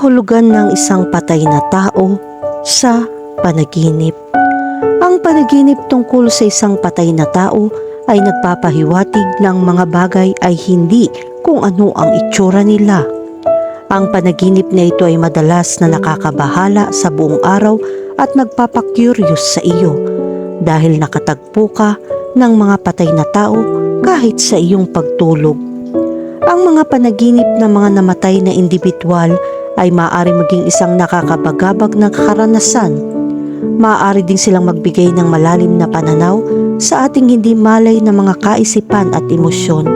kahulugan ng isang patay na tao sa panaginip. Ang panaginip tungkol sa isang patay na tao ay nagpapahiwatig ng mga bagay ay hindi kung ano ang itsura nila. Ang panaginip na ito ay madalas na nakakabahala sa buong araw at nagpapakuryos sa iyo dahil nakatagpo ka ng mga patay na tao kahit sa iyong pagtulog. Ang mga panaginip ng mga namatay na individual ay maaari maging isang nakakabagabag na karanasan. Maaari din silang magbigay ng malalim na pananaw sa ating hindi malay na mga kaisipan at emosyon.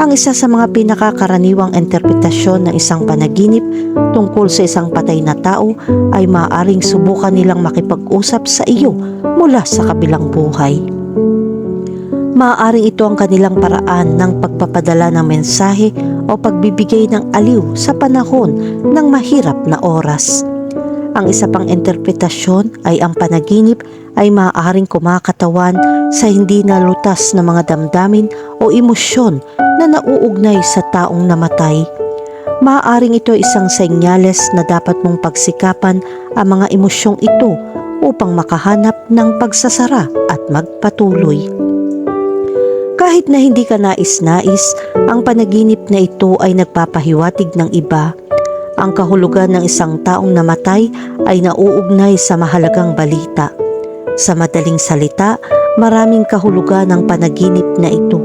Ang isa sa mga pinakakaraniwang interpretasyon ng isang panaginip tungkol sa isang patay na tao ay maaaring subukan nilang makipag-usap sa iyo mula sa kabilang buhay. Maaaring ito ang kanilang paraan ng pagpapadala ng mensahe o pagbibigay ng aliw sa panahon ng mahirap na oras. Ang isa pang interpretasyon ay ang panaginip ay maaaring kumakatawan sa hindi nalutas na mga damdamin o emosyon na nauugnay sa taong namatay. Maaaring ito isang senyales na dapat mong pagsikapan ang mga emosyong ito upang makahanap ng pagsasara at magpatuloy. Kahit na hindi ka nais-nais, ang panaginip na ito ay nagpapahiwatig ng iba. Ang kahulugan ng isang taong namatay ay nauugnay sa mahalagang balita. Sa madaling salita, maraming kahulugan ng panaginip na ito.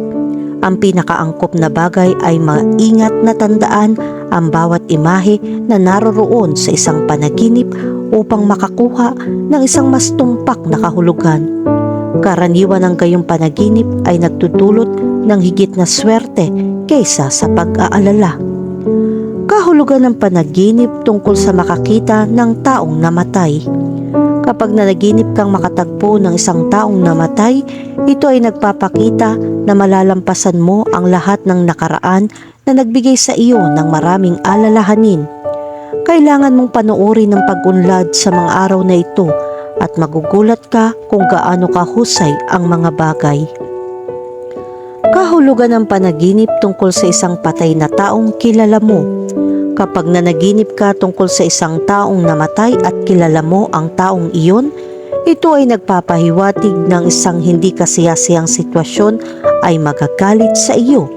Ang pinakaangkop na bagay ay maingat na tandaan ang bawat imahe na naroroon sa isang panaginip upang makakuha ng isang mas tumpak na kahulugan. Karaniwan ng gayong panaginip ay nagtutulot ng higit na swerte kaysa sa pag-aalala. Kahulugan ng panaginip tungkol sa makakita ng taong namatay. Kapag nanaginip kang makatagpo ng isang taong namatay, ito ay nagpapakita na malalampasan mo ang lahat ng nakaraan na nagbigay sa iyo ng maraming alalahanin. Kailangan mong panoorin ng pag-unlad sa mga araw na ito at magugulat ka kung gaano kahusay ang mga bagay. Kahulugan ng panaginip tungkol sa isang patay na taong kilala mo. Kapag nanaginip ka tungkol sa isang taong namatay at kilala mo ang taong iyon, ito ay nagpapahiwatig ng isang hindi kasiyasiyang sitwasyon ay magagalit sa iyo.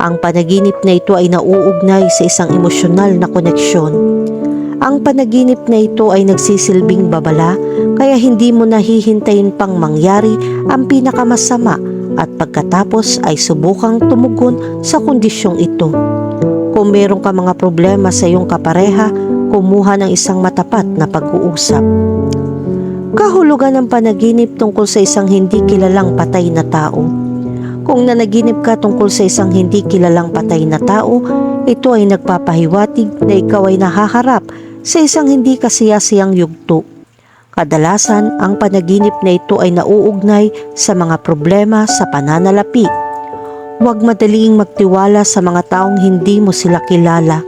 Ang panaginip na ito ay nauugnay sa isang emosyonal na koneksyon. Ang panaginip na ito ay nagsisilbing babala kaya hindi mo nahihintayin pang mangyari ang pinakamasama at pagkatapos ay subukang tumugon sa kondisyong ito. Kung meron ka mga problema sa iyong kapareha, kumuha ng isang matapat na pag-uusap. Kahulugan ng panaginip tungkol sa isang hindi kilalang patay na tao. Kung nanaginip ka tungkol sa isang hindi kilalang patay na tao, ito ay nagpapahiwatig na ikaw ay nahaharap sa isang hindi kasiyasiyang yugto. Kadalasan, ang panaginip na ito ay nauugnay sa mga problema sa pananalapi. Huwag madaling magtiwala sa mga taong hindi mo sila kilala.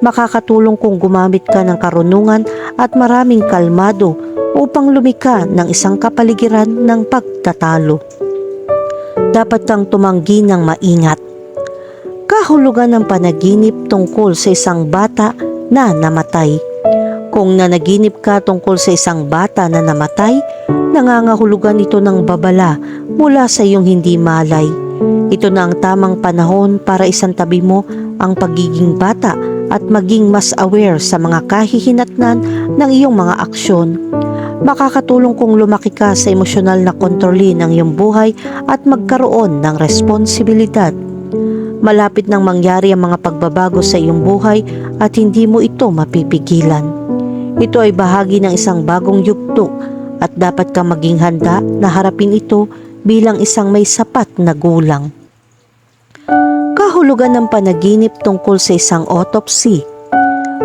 Makakatulong kung gumamit ka ng karunungan at maraming kalmado upang lumika ng isang kapaligiran ng pagtatalo. Dapat kang tumanggi ng maingat. Kahulugan ng panaginip tungkol sa isang bata na namatay. Kung nanaginip ka tungkol sa isang bata na namatay, nangangahulugan ito ng babala mula sa iyong hindi malay. Ito na ang tamang panahon para isantabi mo ang pagiging bata at maging mas aware sa mga kahihinatnan ng iyong mga aksyon. Makakatulong kung lumaki ka sa emosyonal na kontrolin ng iyong buhay at magkaroon ng responsibilidad. Malapit nang mangyari ang mga pagbabago sa iyong buhay at hindi mo ito mapipigilan. Ito ay bahagi ng isang bagong yugto at dapat kang maging handa na harapin ito bilang isang may sapat na gulang. Kahulugan ng panaginip tungkol sa isang autopsy.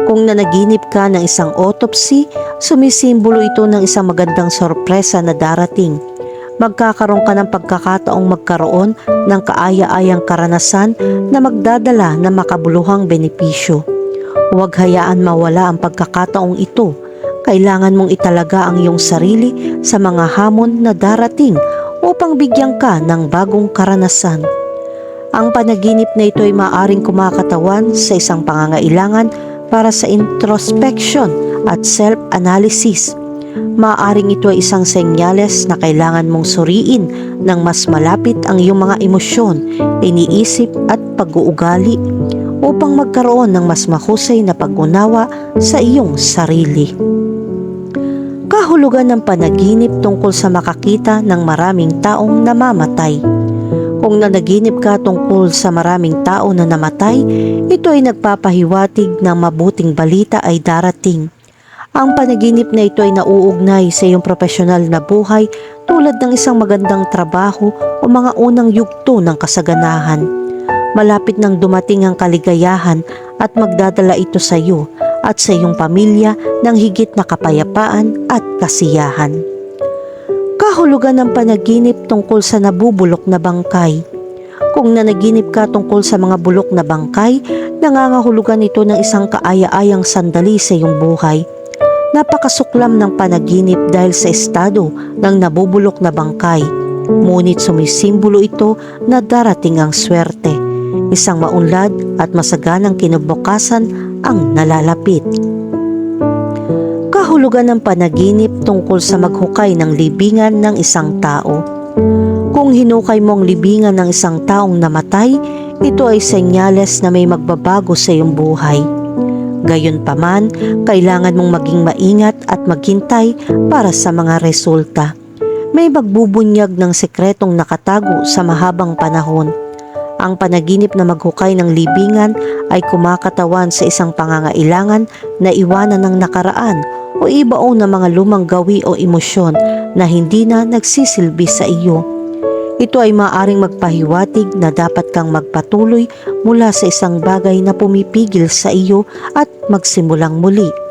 Kung nanaginip ka ng isang autopsy, sumisimbolo ito ng isang magandang sorpresa na darating. Magkakaroon ka ng pagkakataong magkaroon ng kaaya-ayang karanasan na magdadala ng makabuluhang benepisyo. Huwag hayaan mawala ang pagkakataong ito. Kailangan mong italaga ang iyong sarili sa mga hamon na darating upang bigyan ka ng bagong karanasan. Ang panaginip na ito ay maaring kumakatawan sa isang pangangailangan para sa introspection at self-analysis. Maaring ito ay isang senyales na kailangan mong suriin ng mas malapit ang iyong mga emosyon, iniisip at pag-uugali upang magkaroon ng mas mahusay na pag-unawa sa iyong sarili. Kahulugan ng panaginip tungkol sa makakita ng maraming taong namamatay. Kung nanaginip ka tungkol sa maraming tao na namatay, ito ay nagpapahiwatig ng mabuting balita ay darating. Ang panaginip na ito ay nauugnay sa iyong profesional na buhay tulad ng isang magandang trabaho o mga unang yugto ng kasaganahan. Malapit nang dumating ang kaligayahan at magdadala ito sa iyo at sa iyong pamilya ng higit na kapayapaan at kasiyahan. Kahulugan ng panaginip tungkol sa nabubulok na bangkay. Kung nanaginip ka tungkol sa mga bulok na bangkay, nangangahulugan ito ng isang kaaya-ayang sandali sa iyong buhay. Napakasuklam ng panaginip dahil sa estado ng nabubulok na bangkay. Ngunit sumisimbolo ito na darating ang swerte. Isang maunlad at masaganang kinabukasan ang nalalapit. Kahulugan ng panaginip tungkol sa maghukay ng libingan ng isang tao. Kung hinukay mo ang libingan ng isang taong namatay, ito ay senyales na may magbabago sa iyong buhay. Gayunpaman, kailangan mong maging maingat at maghintay para sa mga resulta. May magbubunyag ng sekretong nakatago sa mahabang panahon. Ang panaginip na maghukay ng libingan ay kumakatawan sa isang pangangailangan na iwanan ng nakaraan o ibao na mga lumang gawi o emosyon na hindi na nagsisilbi sa iyo. Ito ay maaring magpahiwatig na dapat kang magpatuloy mula sa isang bagay na pumipigil sa iyo at magsimulang muli.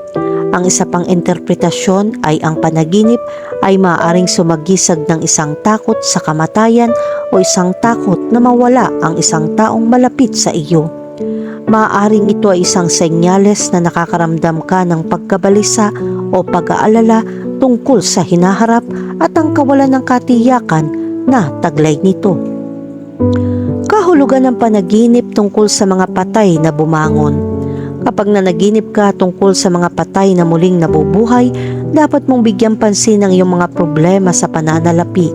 Ang isa pang interpretasyon ay ang panaginip ay maaaring sumagisag ng isang takot sa kamatayan o isang takot na mawala ang isang taong malapit sa iyo. Maaaring ito ay isang senyales na nakakaramdam ka ng pagkabalisa o pag-aalala tungkol sa hinaharap at ang kawalan ng katiyakan na taglay nito. Kahulugan ng panaginip tungkol sa mga patay na bumangon. Kapag nanaginip ka tungkol sa mga patay na muling nabubuhay, dapat mong bigyan pansin ang iyong mga problema sa pananalapi.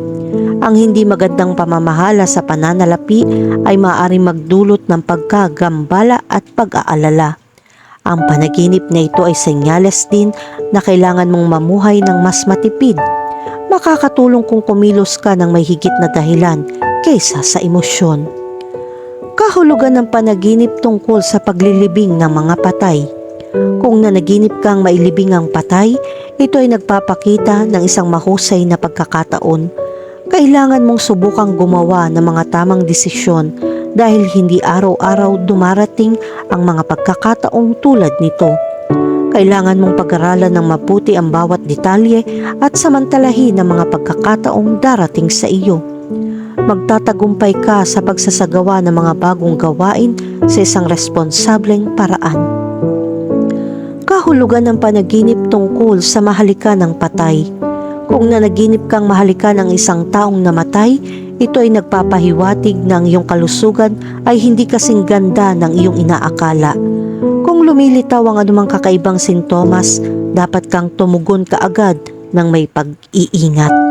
Ang hindi magandang pamamahala sa pananalapi ay maaaring magdulot ng pagkagambala at pag-aalala. Ang panaginip na ito ay senyales din na kailangan mong mamuhay ng mas matipid. Makakatulong kung kumilos ka ng may higit na dahilan kaysa sa emosyon. Kahulugan ng panaginip tungkol sa paglilibing ng mga patay. Kung nanaginip kang mailibing ang patay, ito ay nagpapakita ng isang mahusay na pagkakataon. Kailangan mong subukang gumawa ng mga tamang desisyon dahil hindi araw-araw dumarating ang mga pagkakataong tulad nito. Kailangan mong pag-aralan ng mabuti ang bawat detalye at samantalahin ang mga pagkakataong darating sa iyo. Magtatagumpay ka sa pagsasagawa ng mga bagong gawain sa isang responsableng paraan. Kahulugan ng panaginip tungkol sa mahalika ng patay. Kung nanaginip kang mahalika ng isang taong namatay, ito ay nagpapahiwatig ng iyong kalusugan ay hindi kasing ganda ng iyong inaakala. Kung lumilitaw ang anumang kakaibang sintomas, dapat kang tumugon kaagad ng may pag-iingat.